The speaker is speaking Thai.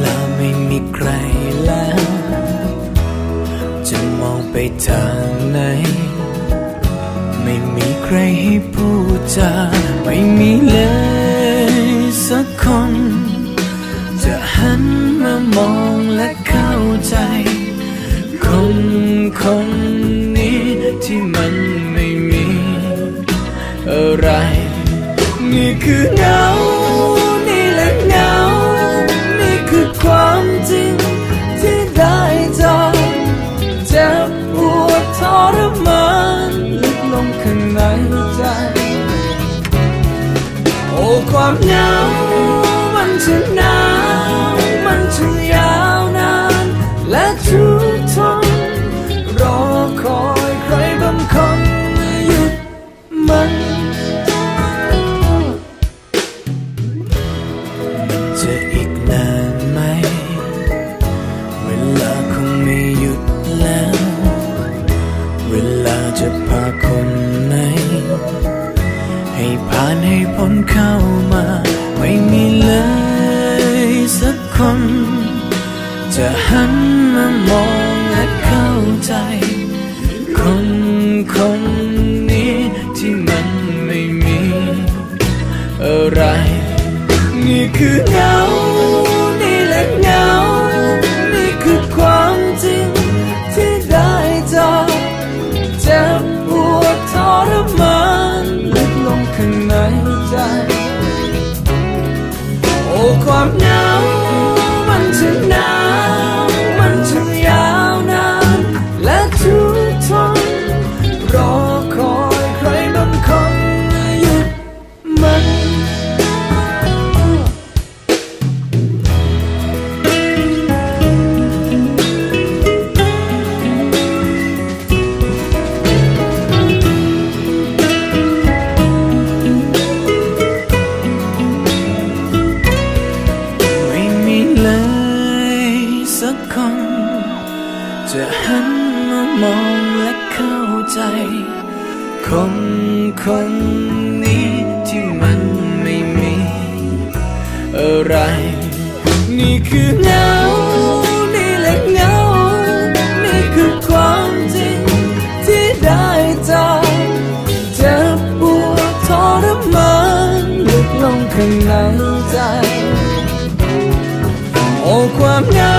แล้วไม่มีใครแล้ว จะมองไปทางไหน ไม่มีใครให้พูดจาไม่มีเลยสักคน จะหันมามองและเข้าใจ คนคนนี้ที่มันไม่มีอะไร นี่คือ จะพาคนไหน ให้ผ่านให้พ้นเข้ามา ไม่มีเลยสักคน จะหันมามองและเข้าใจ คนคนนี้ที่มันไม่มี อะไร นี่คือเงา ความ นมามองและเข้าใจ คนคนนี้ที่มันไม่มี อะไร นี่คือเงานี่แหละเงา นี่คือความจริงที่ได้จากเจ็บปวดทรมานลึกลงข้างในใจ โอ้ความเหงา